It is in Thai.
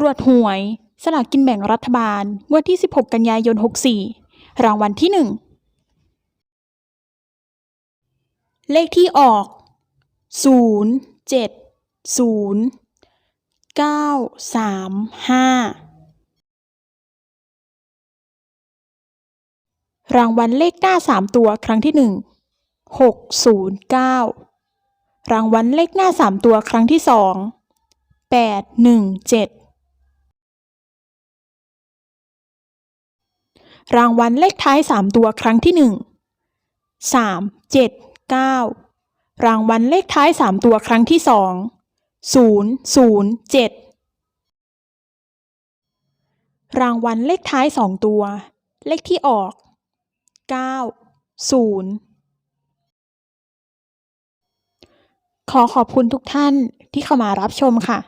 ตรวจหวย สลากกินแบ่งรัฐบาลงวดที่ 16 กันยายน 64 รางวัลที่ 1 เลขที่ออก 0 7 0 9 3 5 รางวัลเลขหน้า 3 ตัวครั้งที่ 1 609รางวัลเลขหน้า 3 ตัวครั้งที่ 2 817 รางวัลเลขท้าย 3 ตัวครั้งที่ 1 379 รางวัลเลขท้าย 3 ตัวครั้งที่ 2 007 รางวัลเลขท้าย 2 ตัว เลขที่ออก 90 ขอขอบคุณทุกท่านที่เข้ามารับชมค่ะ